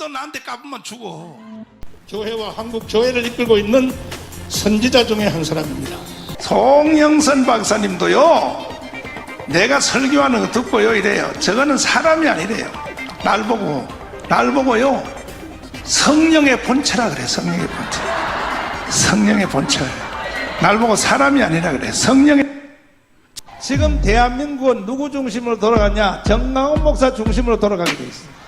돈 나한테 까부면 죽어. 교회와 한국 교회를 이끌고 있는 선지자 중에 한 사람입니다. 송영선 박사님도요, 내가 설교하는 거 듣고요, 이래요. 저거는 사람이 아니래요. 날 보고, 날 보고요, 성령의 본체라 그래, 성령의 본체. 성령의 본체. 날 보고 사람이 아니라 그래, 성령의 지금 대한민국은 누구 중심으로 돌아가냐? 정강훈 목사 중심으로 돌아가게 돼 있어.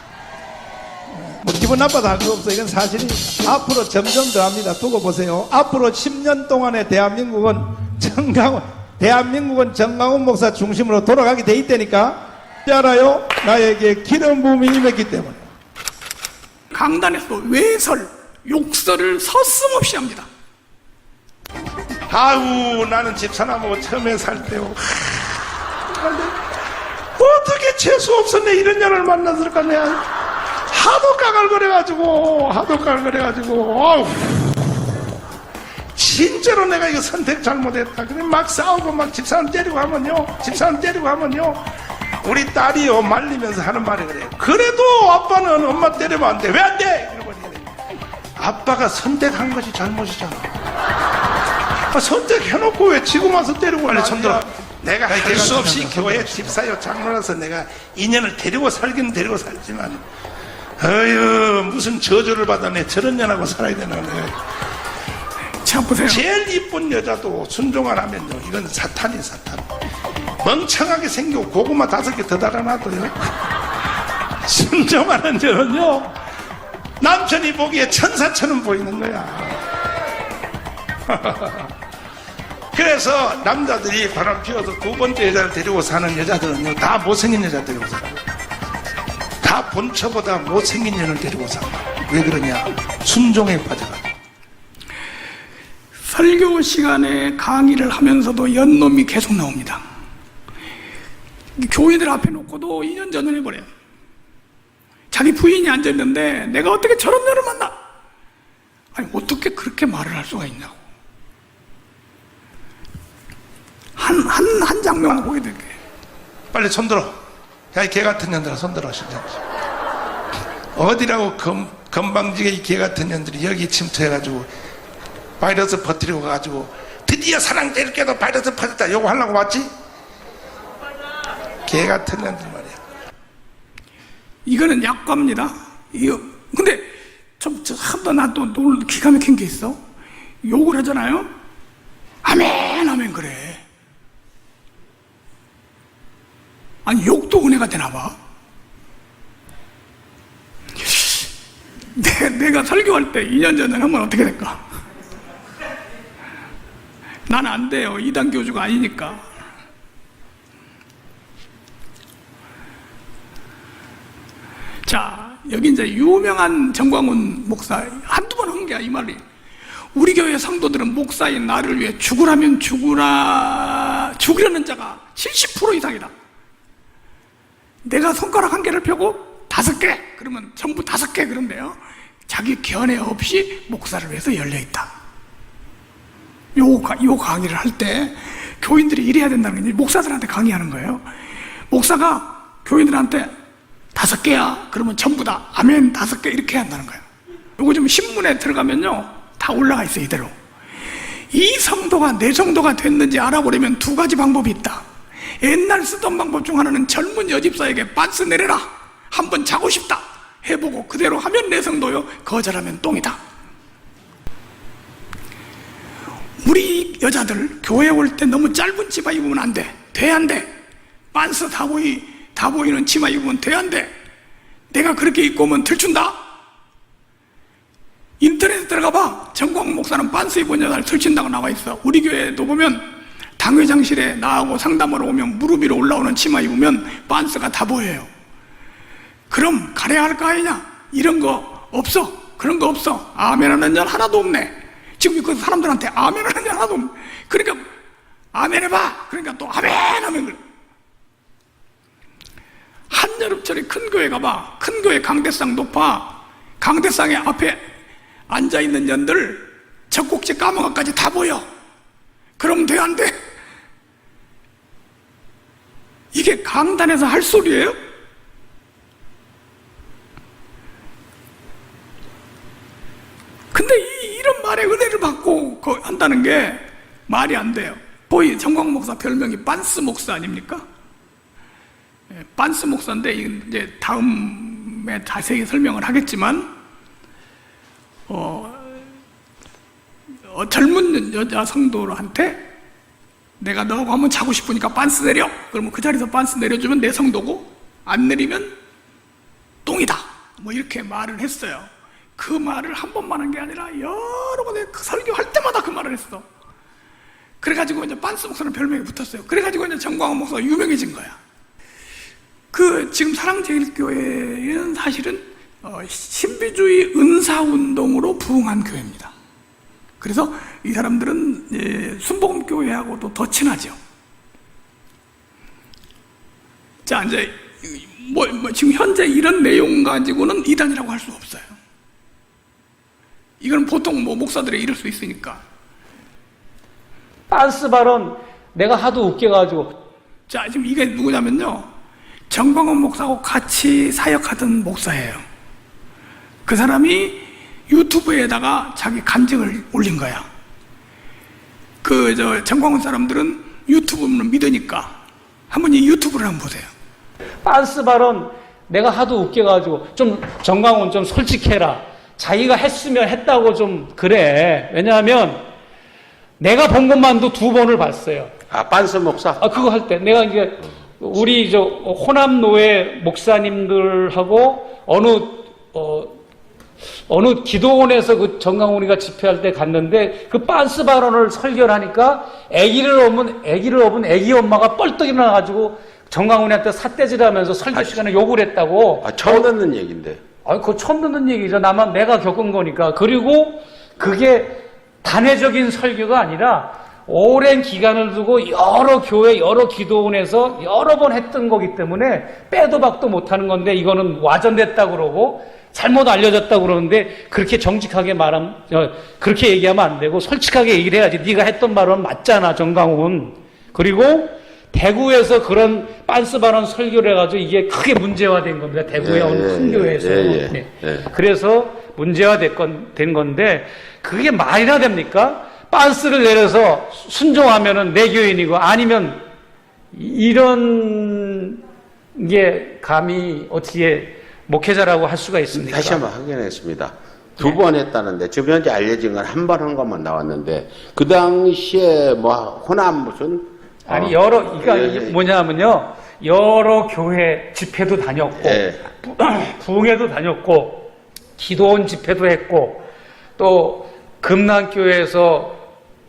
뭐 기분 나빠도 할 수 없어. 이건 사실입니다. 앞으로 점점 더 합니다. 두고 보세요. 앞으로 10년 동안의 대한민국은 정강훈, 대한민국은 정강훈 목사 중심으로 돌아가게 돼 있다니까. 알아요? 나에게 기름 부음이 임했기 때문에. 강단에서 외설, 욕설을 서슴없이 합니다. 아우 나는 집사람하고 처음에 살 때요 어떻게 재수 없었네 이런 년을 만났을까 내가 하도 까갈거려가지고 하도 까갈거려가지고 아우. 진짜로 내가 이거 선택 잘못했다. 그래 막 싸우고 막 집사람 때리고 하면요? 집사람 때리고 하면요? 우리 딸이요 말리면서 하는 말이 그래요. 그래도 아빠는 엄마 때리면 안 돼. 왜 안 돼? 이러고 아빠가 선택한 것이 잘못이잖아. 아, 선택해놓고 왜 지금 와서 때리고 빨리 손들어. 내가 할 수 없이 교회 집사요 장로라서 내가 인연을 데리고 살기는 데리고 살지만 어휴 무슨 저주를 받아내 저런 년하고 살아야 되나 내가 자, 보세요. 제일 이쁜 여자도 순종 안 하면요. 이건 사탄이 사탄. 멍청하게 생기고 고구마 다섯 개 더 달아놔도요. 순종하는 저는요. 남편이 보기에 천사처럼 보이는 거야. 그래서 남자들이 바람 피워서 두 번째 여자를 데리고 사는 여자들은요. 다 못생긴 여자 데리고 살아요 다 본처보다 못생긴 년을 데리고 살아 왜 그러냐 순종에 빠져가지고 설교 시간에 강의를 하면서도 연놈이 계속 나옵니다. 교인들 앞에 놓고도 2년 전을 해버려요. 자기 부인이 앉아있는데 내가 어떻게 저런 년을 만나? 아니, 어떻게 그렇게 말을 할 수가 있냐고. 한, 한, 한 장면만 보게 될게. 빨리 손들어. 야, 이개 같은 년들아, 손들어, 진짜. 어디라고 금, 건방지게 이 개 같은 년들이 여기 침투해가지고 바이러스 퍼뜨리고 가가지고 드디어 사랑 때릴게도 바이러스 퍼졌다. 요거 하려고 왔지? 개 같은 년들 말이야. 이거는 약과입니다. 이거 근데 좀한번 나또 놀 기가 막힌 게 있어. 욕을 하잖아요. 아멘 아멘 그래. 아니 욕도 은혜가 되나 봐. 내, 내가 설교할 때 2년 전에 하면 어떻게 될까? 난 안 돼요. 이단 교주가 아니니까. 자, 여기 이제 유명한 정광훈 목사 한두 번 한 게야, 이 말이. 우리 교회 성도들은 목사인 나를 위해 죽으라면 죽으라, 죽으려는 자가 70% 이상이다. 내가 손가락 한 개를 펴고 다섯 개, 그러면 전부 다섯 개 그런데요. 자기 견해 없이 목사를 위해서 열려 있다. 요, 가- 요 강의를 할 때 교인들이 이래야 된다는 게 목사들한테 강의하는 거예요. 목사가 교인들한테 다섯 개야. 그러면 전부 다 아멘 다섯 개 이렇게 해야 한다는 거예요. 요거 좀 신문에 들어가면요. 다 올라가 있어요, 이대로. 이 성도가 내 성도가 됐는지 알아보려면 두 가지 방법이 있다. 옛날 쓰던 방법 중 하나는 젊은 여집사에게 빤스 내려라. 한번 자고 싶다. 해보고 그대로 하면 내 성도요. 거절하면 똥이다. 우리 여자들 교회 올 때 너무 짧은 치마 입으면 안 돼. 돼, 안 돼. 빤스 다 보이, 다 보이는 치마 입으면 돼, 안 돼. 내가 그렇게 입고 오면 들춘다? 인터넷에 들어가 봐. 정광 목사는 빤스 입은 여자를 들친다고 나와 있어. 우리 교회도 보면 당회장실에 나하고 상담하러 오면 무릎 위로 올라오는 치마 입으면 빤스가 다 보여요. 그럼 가려야 할 거 아니냐? 이런 거 없어. 그런 거 없어. 아멘 하는 자 하나도 없네. 지금 그 사람들한테 아멘 하는 자 하나도 없네. 그러니까 아멘 해봐. 그러니까 또 아멘 하면 그래. 한여름철에 큰 교회 가봐. 큰 교회 강대상 높아. 강대상에 앞에 앉아있는 년들 젖꼭지 까마귀까지 다 보여. 그럼 돼, 안 돼? 이게 강단에서 할 소리예요? 근데 이, 이런 말에 은혜를 받고 그 한다는 게 말이 안 돼요. 거의 정광 목사 별명이 빤스 목사 아닙니까? 예, 빤스 목사인데 이제 다음에 자세히 설명을 하겠지만 어, 어, 젊은 여자 성도한테 내가 너하고 한번 자고 싶으니까 빤스 내려. 그러면 그 자리에서 빤스 내려주면 내 성도고 안 내리면 똥이다. 뭐 이렇게 말을 했어요. 그 말을 한 번만 한 게 아니라 여러 번에 그 설교할 때마다 그 말을 했어. 그래가지고 이제 빤스 목사는 별명이 붙었어요. 그래가지고 이제 정광훈 목사가 유명해진 거야. 그 지금 사랑제일교회는 사실은 어, 신비주의 은사운동으로 부흥한 교회입니다. 그래서 이 사람들은 예, 순복음교회하고도 더 친하죠. 자 이제 뭐, 뭐 지금 현재 이런 내용 가지고는 이단이라고 할 수 없어요. 이건 보통 뭐 목사들이 이럴 수 있으니까. 빤스 발언 내가 하도 웃겨가지고 자 지금 이게 누구냐면요 정광훈 목사하고 같이 사역하던 목사예요. 그 사람이 유튜브에다가 자기 간증을 올린 거야. 그 저 정광훈 사람들은 유튜브는 믿으니까 한번 이 유튜브를 한번 보세요. 빤스 발언 내가 하도 웃겨가지고 좀 정광훈 좀 솔직해라. 자기가 했으면 했다고 좀 그래. 왜냐하면 내가 본 것만도 두 번을 봤어요. 아, 빤스 목사? 아 그거 할 때 내가 이제 우리 저 호남 노회 목사님들하고 어느 어 어느 기도원에서 그 정강훈이가 집회할 때 갔는데 그 빤스 발언을 설교하니까 아기를 업은 아기를 업은 아기 엄마가 뻘떡 일어나가지고 정강훈이한테 삿대질하면서 설교 시간에 욕을 했다고. 아, 처음 듣는 얘기인데. 아, 그거 처음 듣는 얘기죠. 나만 내가 겪은 거니까. 그리고 그게 단회적인 설교가 아니라 오랜 기간을 두고 여러 교회, 여러 기도원에서 여러 번 했던 거기 때문에 빼도 박도 못하는 건데 이거는 와전됐다 그러고 잘못 알려졌다 그러는데 그렇게 정직하게 말하면 어, 그렇게 얘기하면 안 되고 솔직하게 얘기를 해야지. 네가 했던 말은 맞잖아, 정강훈. 그리고 대구에서 그런 빤스 발언 설교를 해가지고 이게 크게 문제화된 겁니다. 대구의 예, 어느 예, 큰 예, 교회에서. 예, 예, 네. 예. 그래서 문제화된 건, 된 건데 그게 말이나 됩니까? 빤스를 내려서 순종하면은 내 교인이고 아니면 이런 게 감히 어떻게 목회자라고 할 수가 있습니까? 다시 한번 확인했습니다. 두번 했다는데, 지금 현재 알려진 건 한번한 것만 나왔는데, 그 당시에 뭐, 호남 무슨, 아니 어, 여러 그러니까 예, 예. 뭐냐면요 여러 교회 집회도 다녔고 예. 부- 부흥회도 다녔고 기도원 집회도 했고 또 금남교회에서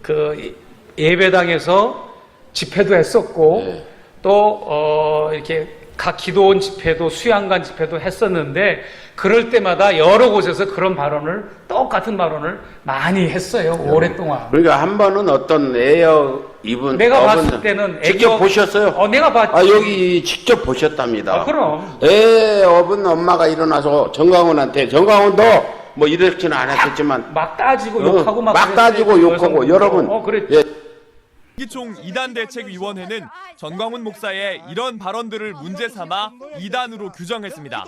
그 예배당에서 집회도 했었고 예. 또 어, 이렇게 각 기도원 집회도 수양관 집회도 했었는데 그럴 때마다 여러 곳에서 그런 발언을 똑같은 발언을 많이 했어요 오랫동안. 그러니까 한 번은 어떤 에어 이분, 내가 봤을 때는 직접 애교- 보셨어요? 어, 내가 봤지. 아, 여기 직접 보셨답니다. 아, 그럼. 애 업은 엄마가 일어나서 정강훈한테, 정강훈도 뭐 이렇지는 않았겠지만, 막 따지고 어, 욕하고 막, 막 따지고. 욕하고. 여러분. 어 예, 기총 이단대책위원회는 전광훈 목사의 이런 발언들을 문제 삼아 이단으로 규정했습니다.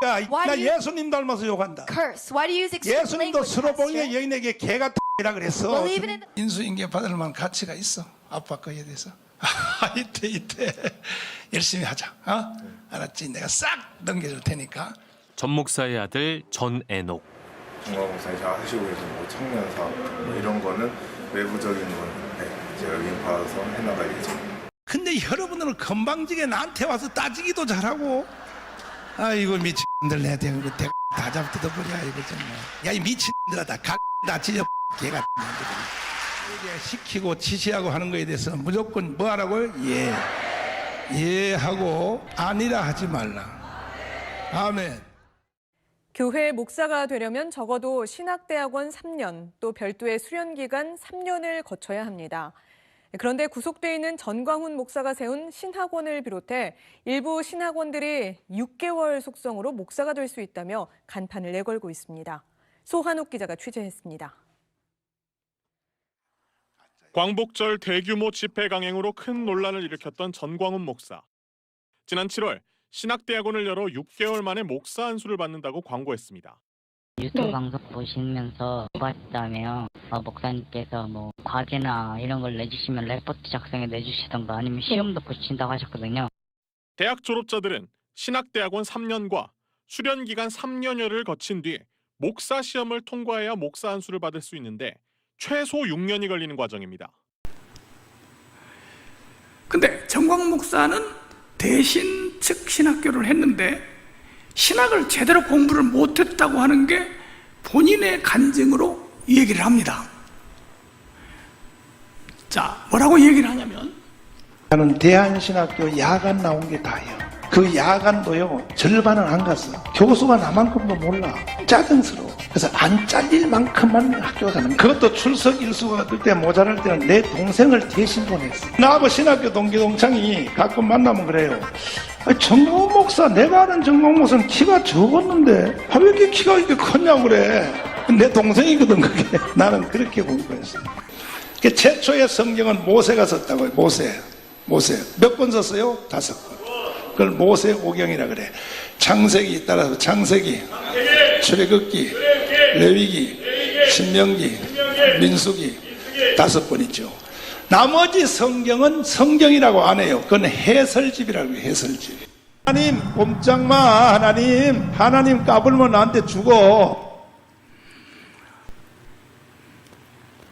나 예수님 닮아서 욕한다. 예수님도 Pastor? 여인에게 개가 이라 그랬어. 인수인계 받을 만한 가치가 있어. 아빠 거에 대해서. 이때 이때 열심히 하자. 어? 알았지? 내가 싹 넘겨줄 테니까. 전 목사의 아들 전애녹 중앙공사에서 하시고 계신 뭐 청년 사업 뭐 이런 거는 외부적인 건 네, 제가 해나갈 예정입니다. 근데 여러분들은 건방지게 나한테 와서 따지기도 잘하고. 아이고 미친들 내 대고 대. 다 잡 뜯어버려 이거 정말. 야이 미친들아 다갈다 찢어 개가 시키고 지시하고 하는 거에 대해서 무조건 뭐 하라고요? 예. 예 하고 아니라 하지 말라. 아멘. 교회 목사가 되려면 적어도 신학대학원 3년, 또 별도의 수련기간 3년을 거쳐야 합니다. 그런데 구속돼 있는 전광훈 목사가 세운 신학원을 비롯해 일부 신학원들이 6개월 속성으로 목사가 될 수 있다며 간판을 내걸고 있습니다. 소한욱 기자가 취재했습니다. 광복절 대규모 집회 강행으로 큰 논란을 일으켰던 전광훈 목사. 지난 7월 신학대학원을 열어 6개월 만에 목사 안수를 받는다고 광고했습니다. 유튜브 방송 보시면서 봤다며 어, 목사님께서 뭐 과제나 이런 걸 내주시면 레포트 작성해 내주시던가 아니면 시험도 붙인다고 하셨거든요. 대학 졸업자들은 신학대학원 3년과 수련 기간 3년여를 거친 뒤 목사 시험을 통과해야 목사 안수를 받을 수 있는데 최소 6년이 걸리는 과정입니다. 근데 정광 목사는 대신 측 신학교를 했는데 신학을 제대로 공부를 못했다고 하는 게 본인의 간증으로 이 얘기를 합니다. 자, 뭐라고 얘기를 하냐면 나는 대한신학교 야간 나온 게 다예요. 그 야간도요 절반은 안 갔어. 교수가 나만큼도 몰라. 짜증스러워. 그래서 안 잘릴 만큼만 학교 가는. 그것도 출석 일수가 그때 모자랄 때는 내 동생을 대신 보냈어. 나하고 신학교 동기 동창이 가끔 만나면 그래요. 정광 목사 내가 아는 정광 목사는 키가 적었는데 아, 왜 이렇게 키가 이렇게 컸냐고 그래. 내 동생이거든 그게. 나는 그렇게 공부했어. 그 최초의 성경은 모세가 썼다고요. 모세. 모세. 몇 번 썼어요? 다섯 번. 그걸 모세 오경이라 그래. 창세기 따라서 창세기, 출애굽기, 레위기, 신명기, 민수기 다섯 번 있죠. 나머지 성경은 성경이라고 안 해요. 그건 해설집이라고 해요. 해설집. 하나님 꼼짝마 하나님 하나님 까불면 나한테 죽어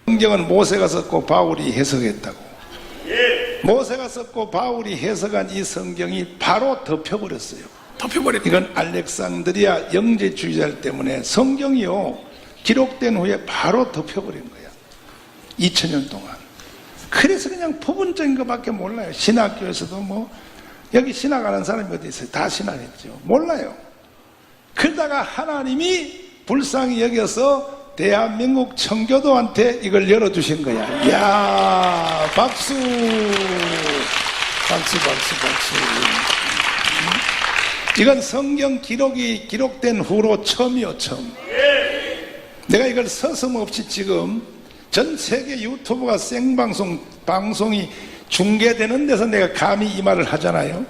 성경은 모세가 썼고 바울이 해석했다고. 모세가 썼고 바울이 해석한 이 성경이 바로 덮여버렸어요. 덮여버렸다. 이건 알렉산드리아 영재주의자 때문에 성경이요 기록된 후에 바로 덮여버린 거야. 2000년 동안. 그래서 그냥 부분적인 것밖에 몰라요. 신학교에서도 뭐 여기 신학하는 사람이 어디 있어요? 다 신학했죠. 몰라요. 그러다가 하나님이 불쌍히 여겨서 대한민국 청교도한테 이걸 열어주신 거야. 이야, 박수. 박수, 박수, 박수. 이건 성경 기록이 기록된 후로 처음이요, 처음. 내가 이걸 서슴없이 지금 전 세계 유튜브가 생방송, 방송이 중계되는 데서 내가 감히 이 말을 하잖아요.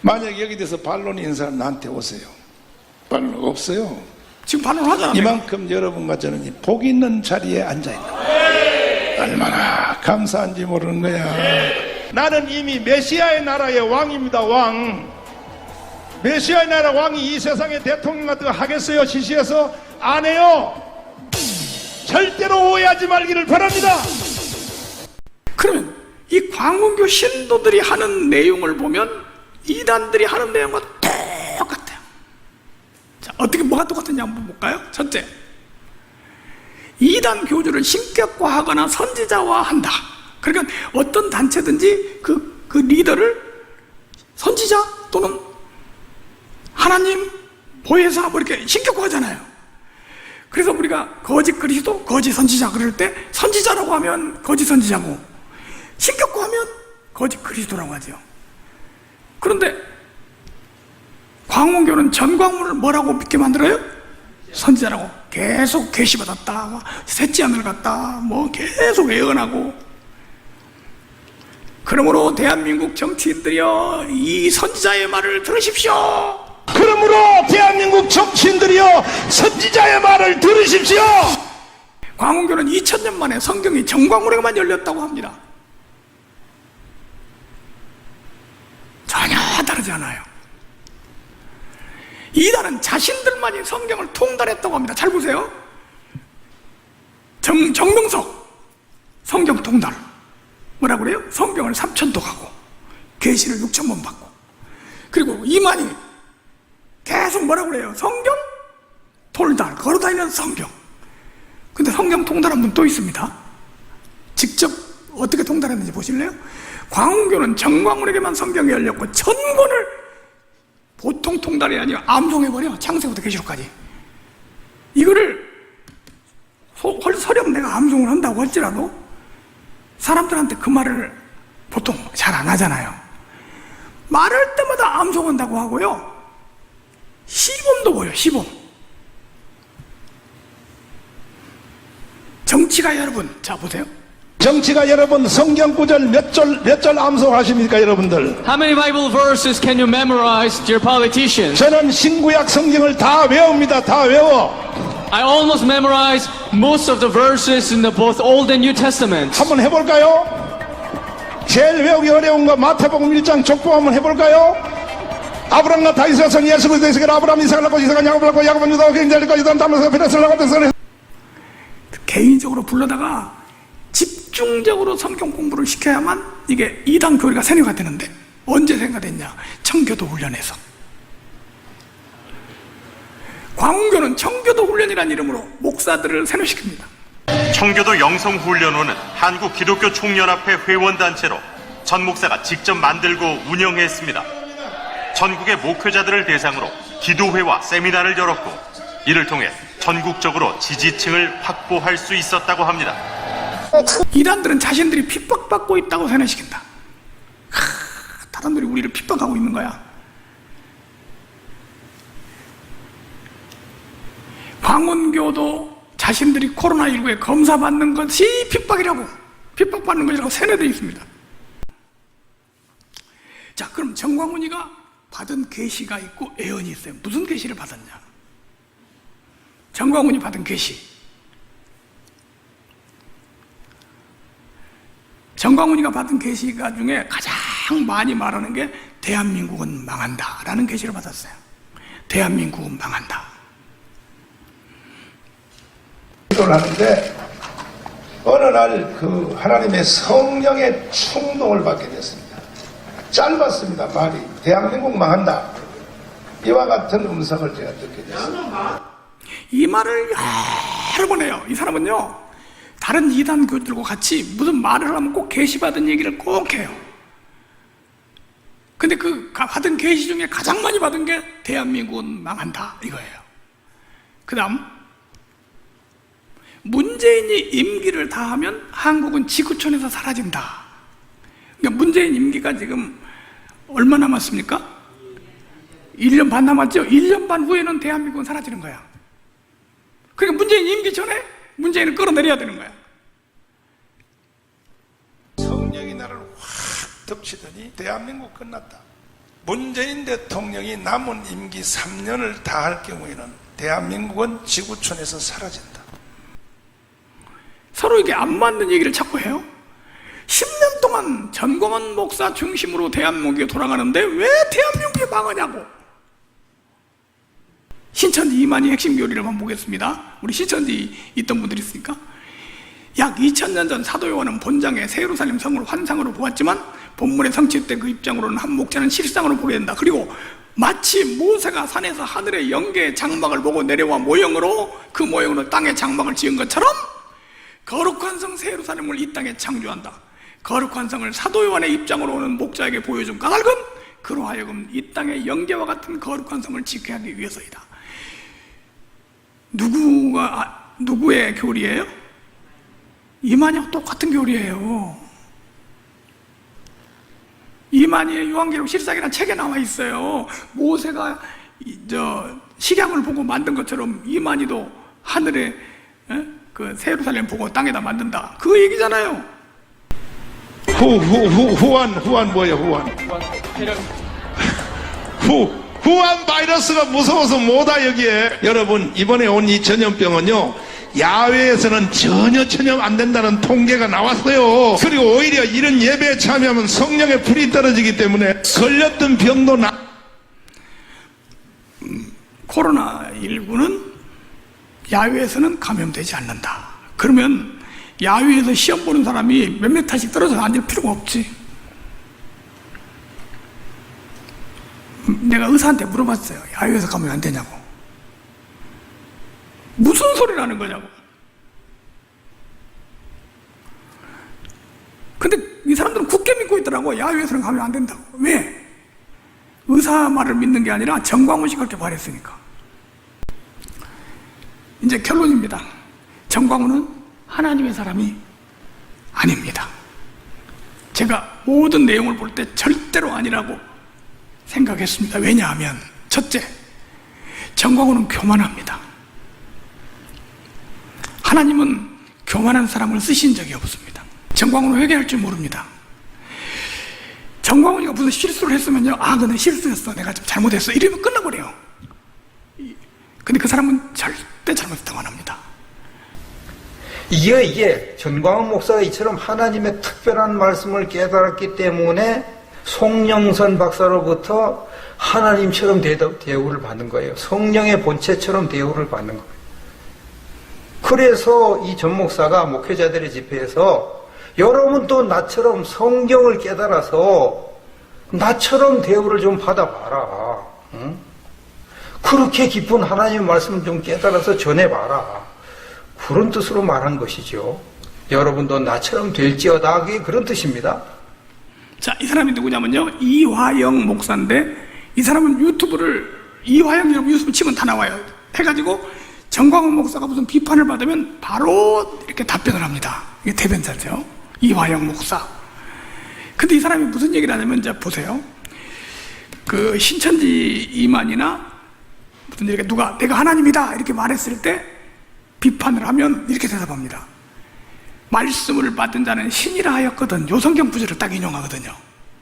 만약 여기 대해서 반론이 있는 사람 나한테 오세요. 반론 없어요. 지금 반론하잖아. 내가. 이만큼 여러분과 저는 이복 있는 자리에 앉아 있는 거예요. 얼마나 감사한지 모르는 거야. 나는 이미 메시아의 나라의 왕입니다, 왕. 메시아의 나라 왕이 이 세상의 대통령 같은 거 하겠어요, 시시해서? 안 해요. 절대로 오해하지 말기를 바랍니다. 그러면 이 광운교 신도들이 하는 내용을 보면 이단들이 하는 내용과 똑같아요. 자, 어떻게 뭐가 똑같은지 한번 볼까요? 첫째, 이단 교주를 신격화하거나 선지자화한다. 그러니까 어떤 단체든지 그, 그 리더를 선지자 또는 하나님 보혜사 뭐 이렇게 신격화하잖아요. 그래서 우리가 거짓 그리스도, 거짓 선지자 그럴 때 선지자라고 하면 거짓 선지자고 신격화하면 거짓 그리스도라고 하죠. 그런데 광원교는 전광문을 뭐라고 믿게 만들어요? 선지자라고 계속 계시받았다, 셋째 하늘 갔다, 뭐 계속 예언하고. 그러므로 대한민국 정치인들이여 이 선지자의 말을 들으십시오. 그러므로 대한민국 정치인들이여 선지자의 말을 들으십시오. 광원교는 2000년 만에 성경이 정광훈에게만 열렸다고 합니다. 전혀 다르지 않아요. 이단은 자신들만이 성경을 통달했다고 합니다. 잘 보세요. 정, 정명석 성경 통달 뭐라 그래요? 성경을 3천도 가고 계시를 6천 번 받고 그리고 이만희 계속 뭐라 그래요? 성경 돌달 걸어다니는 성경 근데 성경 통달한 분 또 있습니다. 직접 어떻게 통달했는지 보실래요? 광운교는 정광훈에게만 성경이 열렸고 천 권을 보통 통달이 아니라 암송해버려. 창세부터 계시록까지. 이거를 소, 헐, 설령 내가 암송을 한다고 할지라도 사람들한테 그 말을 보통 잘 안 하잖아요. 말할 때마다 암송한다고 하고요. 시범도 보여, 시범. 정치가 여러분, 자 보세요. 정치가 여러분 성경 구절 몇절몇절 암송하십니까 여러분들? How many Bible verses can you memorize, dear politicians? 저는 신구약 성경을 다 외웁니다. 다 외워. I almost memorize most of the verses in the both Old and New Testament. 한번 해볼까요? 제일 외우기 어려운 거 마태복음 1장 족보 한번 해볼까요? 아브람과 다윗의 성 예수 그리스도의 세계를 아브람 이삭을 낳고 이삭은 야곱을 낳고 야곱은 유다와 굉장히 낳고 유다는 담에서 피레스를 낳고 벤스를 개인적으로 불러다가 집중적으로 성경 공부를 시켜야만 이게 이단 교리가 세뇌가 되는데 언제 세뇌가 됐냐? 청교도 훈련에서. 광운교는 청교도 훈련이라는 이름으로 목사들을 세뇌시킵니다. 청교도 영성훈련원은 한국 기독교 총연합회 회원단체로 전 목사가 직접 만들고 운영했습니다. 전국의 목회자들을 대상으로 기도회와 세미나를 열었고 이를 통해 전국적으로 지지층을 확보할 수 있었다고 합니다. 이단들은 자신들이 핍박받고 있다고 세뇌시킨다. 하, 사람들이 우리를 핍박하고 있는 거야. 광운교도 자신들이 코로나19에 검사받는 것이 핍박이라고, 핍박받는 것이라고 세뇌되어 있습니다. 자, 그럼 정광훈이가 받은 계시가 있고 애언이 있어요. 무슨 계시를 받았냐? 정광훈이 받은 계시. 정광훈이가 받은 계시가 중에 가장 많이 말하는 게 대한민국은 망한다라는 계시를 받았어요. 대한민국은 망한다. 기도를 하는데 어느 날 그 하나님의 성령의 충동을 받게 됐습니다. 짧았습니다. 말이 대한민국 망한다. 이와 같은 음성을 제가 듣게 됐습니다. 이 말을 여러 번 해요. 이 사람은요, 다른 이단 교들과 같이 무슨 말을 하면 꼭 계시받은 얘기를 꼭 해요. 근데 그 가- 받은 계시 중에 가장 많이 받은 게 대한민국은 망한다 이거예요. 그 다음 문재인이 임기를 다하면 한국은 지구촌에서 사라진다. 그러니까 문재인 임기가 지금 얼마 남았습니까? 1년 반 남았죠? 1년 반 후에는 대한민국은 사라지는 거야. 그러니까 문재인 임기 전에 문재인을 끌어내려야 되는 거야. 성령이 나를 확 덮치더니 대한민국 끝났다. 문재인 대통령이 남은 임기 3년을 다할 경우에는 대한민국은 지구촌에서 사라진다. 서로 이게 안 맞는 얘기를 자꾸 해요. 10년 동안 전광훈 목사 중심으로 대한민국이 돌아가는데 왜 대한민국이 망하냐고. 신천지 이만희 핵심 교리를 한번 보겠습니다. 우리 신천지 있던 분들이 있으니까. 약 2000년 전 사도 요한은 본장에 새 예루살렘 성을 환상으로 보았지만 본문의 성취된 그 입장으로는 한 목자는 실상으로 보게 된다. 그리고 마치 모세가 산에서 하늘의 영계의 장막을 보고 내려와 모형으로 그 모형으로 땅에 장막을 지은 것처럼 거룩한 성새 예루살렘을 이 땅에 창조한다. 거룩한 성을 사도 요한의 입장으로 오는 목자에게 보여준 까닭은 그로 하여금 이 땅의 영계와 같은 거룩한 성을 지켜야 하기 위해서이다. 누구가 아, 누구의 교리예요? 이만희와 똑같은 교리예요. 이만희의 요한계록 실상이라는 책에 나와 있어요. 모세가 이, 저 식양을 보고 만든 것처럼 이만희도 하늘에 에? 그 세루살렘 보고 땅에다 만든다. 그 얘기잖아요. 후, 후, 후, 후한, 후한 뭐예요, 후한? 후, 후한 바이러스가 무서워서 뭐다, 여기에. 여러분, 이번에 온 이 전염병은요, 야외에서는 전혀 전염 안 된다는 통계가 나왔어요. 그리고 오히려 이런 예배에 참여하면 성령의 불이 떨어지기 때문에 걸렸던 병도 나, 코로나19는 야외에서는 감염되지 않는다. 그러면 야외에서 시험 보는 사람이 몇 메타씩 떨어져 앉을 필요가 없지. 음, 내가 의사한테 물어봤어요. 야외에서 가면 안 되냐고. 무슨 소리라는 거냐고. 근데 이 사람들은 굳게 믿고 있더라고. 야외에서는 가면 안 된다고. 왜? 의사 말을 믿는 게 아니라 정광훈 씨가 그렇게 말했으니까. 이제 결론입니다. 정광훈은 하나님의 사람이 아닙니다. 제가 모든 내용을 볼 때 절대로 아니라고 생각했습니다. 왜냐하면 첫째, 정광훈은 교만합니다. 하나님은 교만한 사람을 쓰신 적이 없습니다. 정광훈은 회개할 줄 모릅니다. 정광훈이가 무슨 실수를 했으면요, 아, 그는 실수였어. 내가 좀 잘못했어. 이러면 끝나버려요. 이- 근데 그 사람은 절대 잘못했다고 안 합니다. 이게 이게 전광훈 목사가 이처럼 하나님의 특별한 말씀을 깨달았기 때문에 송영선 박사로부터 하나님처럼 대우- 대우를 받는 거예요. 성령의 본체처럼 대우를 받는 거예요. 그래서 이 전 목사가 목회자들의 집회에서 여러분도 나처럼 성경을 깨달아서 나처럼 대우를 좀 받아봐라. 응? 그렇게 깊은 하나님의 말씀 좀 깨달아서 전해봐라. 그런 뜻으로 말한 것이죠. 여러분도 나처럼 될지어다. 그게 그런 뜻입니다. 자, 이 사람이 누구냐면요. 이화영 목사인데, 이 사람은 유튜브를, 이화영이라고 유튜브 치면 다 나와요. 해가지고, 정광훈 목사가 무슨 비판을 받으면 바로 이렇게 답변을 합니다. 이게 대변자죠. 이화영 목사. 근데 이 사람이 무슨 얘기를 하냐면, 이제 보세요. 그 신천지 이만이나 무슨 이렇게 누가 내가 하나님이다 이렇게 말했을 때 비판을 하면 이렇게 대답합니다. 말씀을 받은 자는 신이라 하였거든. 요 성경 구절을 딱 인용하거든요.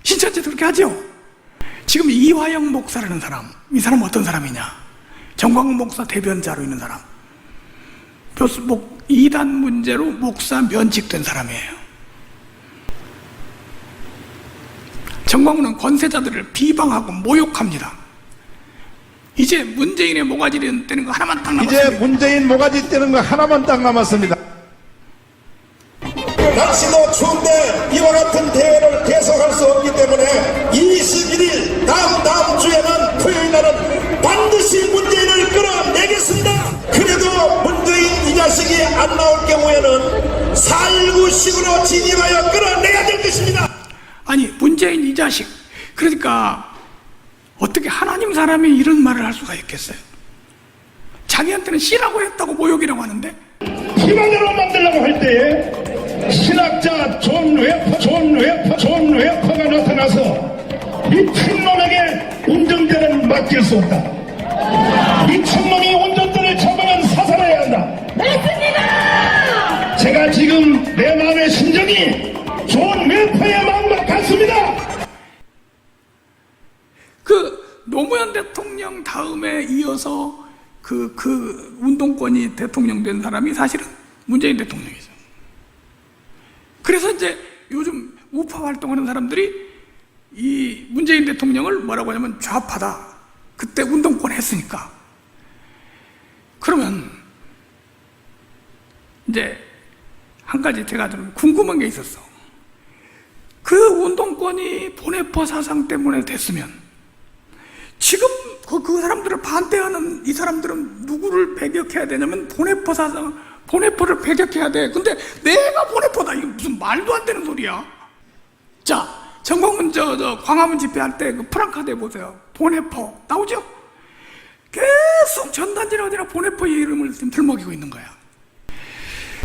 신천지도 그렇게 하죠. 지금 이화영 목사라는 사람, 이 사람 은 어떤 사람이냐? 정광훈 목사 대변자로 있는 사람. 목, 이단 문제로 목사 면직된 사람이에요. 정광훈은 권세자들을 비방하고 모욕합니다. 이제 문재인의 모가지를 떼는 거 하나만 딱 남았습니다. 이제 문재인 모가지 떼는 거 하나만 딱 남았습니다. 날씨도 추운데 이와 같은 대회를 계속할 수 없기 때문에 21일 다음 다음 주에는 토요일 날은 반드시 문재인을 끌어내겠습니다. 그래도 문재인 이 자식이 안 나올 경우에는 4.19식으로 진입하여 끌어내야 될 것입니다. 아니 문재인 이 자식 그러니까 어떻게 하나님 사람이 이런 말을 할 수가 있겠어요? 자기한테는 씨라고 했다고 모욕이라고 하는데 희망으로 만들려고 할 때에 신학자 존 웨퍼, 존 웨퍼, 존 웨퍼가 나타나서 미친 놈에게 운전대를 맡길 수 없다. 미친 놈이 운전대를 잡으면 사살해야 한다. 맞습니다! 제가 지금 내 마음의 심정이 존 웨퍼의 마음과 같습니다. 그 노무현 대통령 다음에 이어서 그, 그 운동권이 대통령 된 사람이 사실은 문재인 대통령이죠. 그래서 이제 요즘 우파 활동하는 사람들이 이 문재인 대통령을 뭐라고 하냐면 좌파다. 그때 운동권 했으니까. 그러면 이제 한 가지 제가 좀 궁금한 게 있었어. 그 운동권이 보네퍼 사상 때문에 됐으면 지금 그, 그 사람들을 반대하는 이 사람들은 누구를 배격해야 되냐면 보네퍼 사상, 보네퍼를 배격해야 돼. 근데 내가 보네퍼다. 이게 무슨 말도 안 되는 소리야. 자, 정광훈 저, 저 광화문 집회할 때 그 프랑카드 보세요. 보네퍼 나오죠? 계속 전단지나 어디나 보네퍼의 이름을 지금 들먹이고 있는 거야.